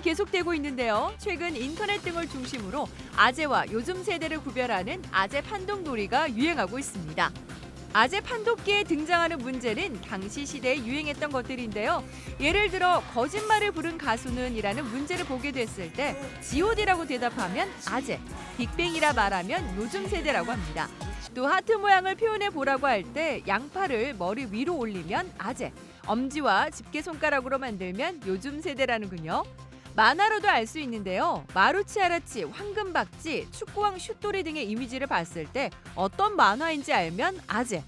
계속되고 있는데요. 최근 인터넷 등을 중심으로 아재와 요즘 세대를 구별하는 아재 판독놀이가 유행하고 있습니다. 아재 판독기에 등장하는 문제는 당시 시대에 유행했던 것들인데요. 예를 들어 거짓말을 부른 가수는이라는 문제를 보게 됐을 때 G.O.D라고 대답하면 아재, 빅뱅이라 말하면 요즘 세대라고 합니다. 또 하트 모양을 표현해 보라고 할 때 양팔을 머리 위로 올리면 아재, 엄지와 집게 손가락으로 만들면 요즘 세대라는군요. 만화로도 알 수 있는데요. 마루치 아라치, 황금박쥐, 축구왕 슛돌이 등의 이미지를 봤을 때 어떤 만화인지 알면 아재.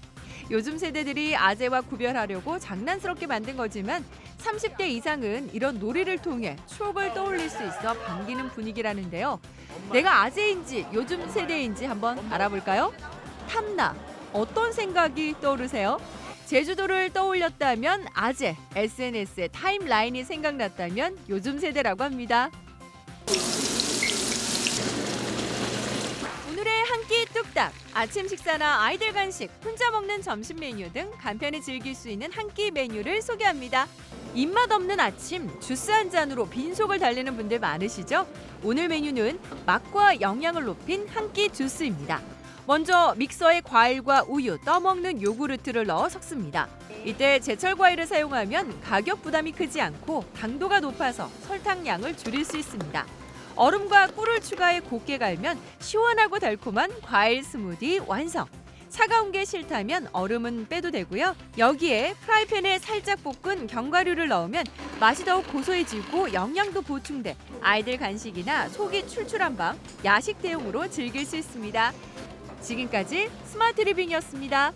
요즘 세대들이 아재와 구별하려고 장난스럽게 만든 거지만 30대 이상은 이런 놀이를 통해 추억을 떠올릴 수 있어 반기는 분위기라는데요. 내가 아재인지 요즘 세대인지 한번 알아볼까요? 탐나. 어떤 생각이 떠오르세요? 제주도를 떠올렸다면 아재, SNS의 타임라인이 생각났다면 요즘 세대라고 합니다. 오늘의 한 끼 뚝딱 아침 식사나 아이들 간식, 혼자 먹는 점심 메뉴 등 간편히 즐길 수 있는 한 끼 메뉴를 소개합니다. 입맛 없는 아침 주스 한 잔으로 빈속을 달래는 분들 많으시죠? 오늘 메뉴는 맛과 영양을 높인 한 끼 주스입니다. 먼저 믹서에 과일과 우유, 떠먹는 요구르트를 넣어 섞습니다. 이때 제철 과일을 사용하면 가격 부담이 크지 않고 당도가 높아서 설탕 양을 줄일 수 있습니다. 얼음과 꿀을 추가해 곱게 갈면 시원하고 달콤한 과일 스무디 완성. 차가운 게 싫다면 얼음은 빼도 되고요. 여기에 프라이팬에 살짝 볶은 견과류를 넣으면 맛이 더욱 고소해지고 영양도 보충돼 아이들 간식이나 속이 출출한 밤 야식 대용으로 즐길 수 있습니다. 지금까지 스마트 리빙이었습니다.